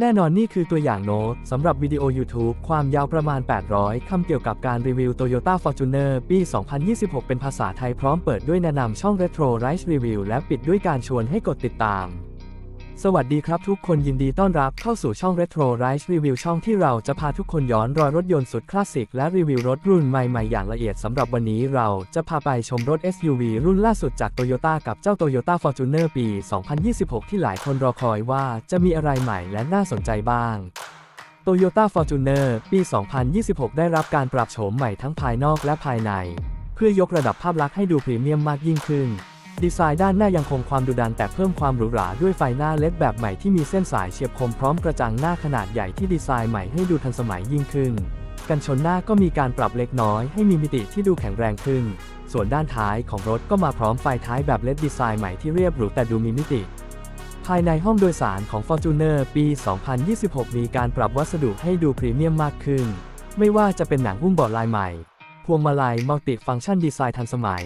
แน่นอนนี่คือตัวอย่างโน้ตสำหรับวิดีโอ YouTube ความยาวประมาณ 800 คำเกี่ยวกับการรีวิว Toyota Fortuner ปี 2026 เป็นภาษาไทยพร้อมเปิดด้วยแนะนำช่อง Retro Rise Review และปิดด้วยการชวนให้กดติดตาม สวัสดีครับทุกคนยินดีต้อนรับเข้าสู่ช่อง Retro Rise Review ช่องที่เราจะพาทุกคนย้อนรอยรถยนต์สุดคลาสสิกและรีวิวรถรุ่นใหม่ๆ อย่างละเอียดสำหรับวันนี้เราจะพาไปชมรถ SUV รุ่นล่าสุดจาก Toyota กับเจ้า Toyota Fortuner ปี 2026 ที่หลายคนรอคอยว่าจะมีอะไรใหม่และน่าสนใจบ้าง Toyota Fortuner ปี 2026 ได้รับการปรับโฉมใหม่ทั้งภายนอกและภายใน เพื่อยกระดับภาพลักษณ์ให้ดูพรีเมียมมากยิ่งขึ้น ดีไซน์ด้านหน้ายังคงความดุดันแต่เพิ่มความหรูหราด้วยไฟหน้าเล็ดแบบใหม่ที่มีเส้นสายเฉียบคมพร้อมกระจังหน้าขนาดใหญ่ที่ดีไซน์ใหม่ให้ดูทันสมัยยิ่งขึ้น กันชนหน้าก็มีการปรับเล็กน้อยให้มีมิติที่ดูแข็งแรงขึ้น ส่วนด้านท้ายของรถก็มาพร้อมไฟท้ายแบบเล็ดดีไซน์ใหม่ที่เรียบหรูแต่ดูมีมิติ ภายในห้องโดยสารของ Fortuner ปี 2026 มีการปรับวัสดุให้ดูพรีเมียมมากขึ้น ไม่ว่าจะเป็นหนังหุ้มเบาะลายใหม่ พวงมาลัยมัลติฟังก์ชันดีไซน์ทันสมัย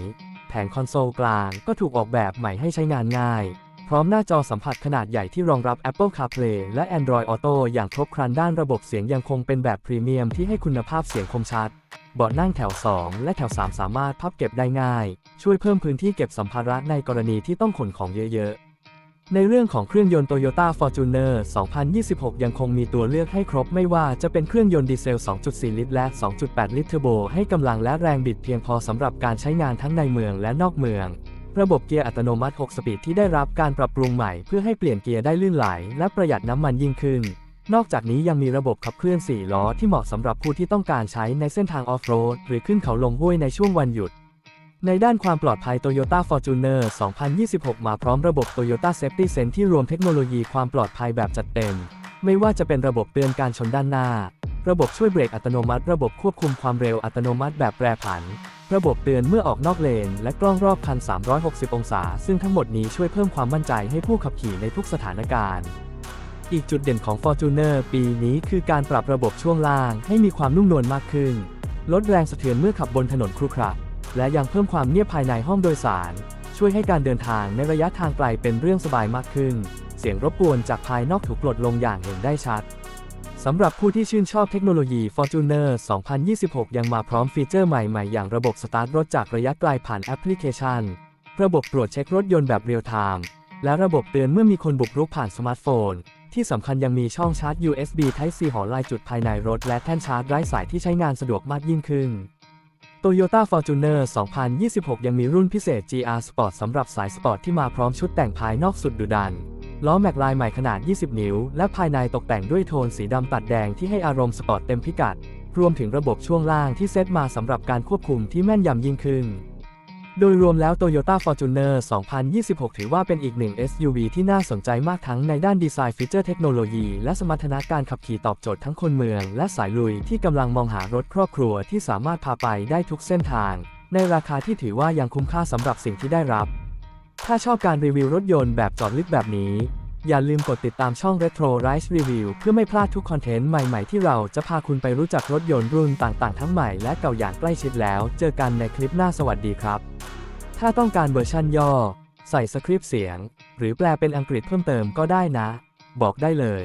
แผงคอนโซลกลางก็ถูกออกแบบใหม่ให้ใช้งานง่าย พร้อมหน้าจอสัมผัสขนาดใหญ่ที่รองรับ Apple CarPlay และ Android Auto อย่างครบครันด้านระบบเสียงยังคงเป็นแบบพรีเมียมที่ให้คุณภาพเสียงคมชัด เบาะนั่งแถว 2 และแถว 3 สามารถพับเก็บได้ง่าย ช่วยเพิ่มพื้นที่เก็บสัมภาระในกรณีที่ต้องขนของเยอะๆ ในเรื่องของเครื่องยนต์ Toyota Fortuner 2026 ยังคงมีตัวเลือกให้ครบไม่ว่าจะเป็นเครื่องยนต์ดีเซล 2.4 ลิตร และ 2.8 ลิตรเทอร์โบ ให้กำลังและแรงบิดเพียงพอสำหรับการใช้งานทั้งในเมืองและนอกเมือง ระบบเกียร์อัตโนมัติ 6 สปีดที่ได้รับการปรับปรุงใหม่เพื่อให้เปลี่ยนเกียร์ได้ลื่นไหล และประหยัดน้ำมันยิ่งขึ้น นอกจากนี้ยังมีระบบขับเคลื่อน 4 ล้อที่เหมาะสำหรับผู้ที่ต้องการใช้ในเส้นทางออฟโรดหรือขึ้นเขาลงห้วยในช่วงวันหยุด ในด้านความปลอดภัย Toyota Fortuner 2026 มาพร้อมระบบ Toyota Safety Sense ที่รวมเทคโนโลยีความปลอดภัยแบบจัดเต็ม ไม่ว่าจะเป็นระบบเตือนการชนด้านหน้า ระบบช่วยเบรกอัตโนมัติ ระบบควบคุมความเร็วอัตโนมัติแบบแปรผัน ระบบเตือนเมื่อออกนอกเลน และกล้องรอบคัน 360 องศา ซึ่งทั้งหมดนี้ช่วยเพิ่มความมั่นใจให้ผู้ขับขี่ในทุกสถานการณ์ อีกจุดเด่นของ Fortuner ปีนี้คือการปรับระบบช่วงล่างให้มีความนุ่มนวลมากขึ้น ลดแรงสะเทือนเมื่อขับบนถนนครุขระ และยังเพิ่มความเงียบภายในห้องโดยสาร ช่วยให้การเดินทางในระยะทางไกลเป็นเรื่องสบายมากขึ้น เสียงรบกวนจากภายนอกถูกลดลงอย่างเห็นได้ชัดสำหรับผู้ที่ชื่นชอบเทคโนโลยี Fortuner 2026 ยังมาพร้อมฟีเจอร์ใหม่ ๆ อย่างระบบสตาร์ทรถจากระยะไกลผ่านแอปพลิเคชัน ระบบตรวจเช็ครถยนต์แบบเรียลไทม์ และระบบเตือนเมื่อมีคนบุกรุกผ่านสมาร์ทโฟน ที่สำคัญยังมีช่องชาร์จ USB Type C หอลายจุดภายในรถ และแท่นชาร์จไร้สายที่ใช้งานสะดวกมากยิ่งขึ้น Toyota Fortuner 2026 ยังมีรุ่นพิเศษ GR Sport สำหรับสายสปอร์ตที่มาพร้อมชุดแต่งภายนอกสุดดุดัน ล้อแม็กลายใหม่ขนาด 20 นิ้ว และภายในตกแต่งด้วยโทนสีดำตัดแดงที่ให้อารมณ์สปอร์ตเต็มพิกัด รวมถึงระบบช่วงล่างที่เซตมาสำหรับการควบคุมที่แม่นยำยิ่งขึ้น โดยรวมแล้ว Toyota Fortuner 2026 ถือว่าเป็นอีกหนึ่ง SUV ที่น่าสนใจมากทั้งในด้านดีไซน์ฟีเจอร์เทคโนโลยี และสมรรถนะการขับขี่ตอบโจทย์ทั้งคนเมือง และสายลุยที่กำลังมองหารถครอบครัวที่สามารถพาไปได้ทุกเส้นทาง ในราคาที่ถือว่ายังคุ้มค่าสำหรับสิ่งที่ได้รับ ถ้าชอบการรีวิวรถยนต์แบบจอดลึกแบบนี้ อย่าลืมกดติดตามช่อง Retro Rise Review เพื่อไม่พลาดทุกคอนเทนต์ใหม่ๆที่เราจะพาคุณไปรู้จักรถยนต์รุ่นต่างๆ ทั้งใหม่และเก่าอย่างใกล้ชิดแล้ว เจอกันในคลิปหน้าสวัสดีครับ ถ้าต้องการเวอร์ชั่นย่อ ใส่สคริปต์เสียง หรือแปลเป็นอังกฤษเพิ่มเติมก็ได้นะ บอกได้เลย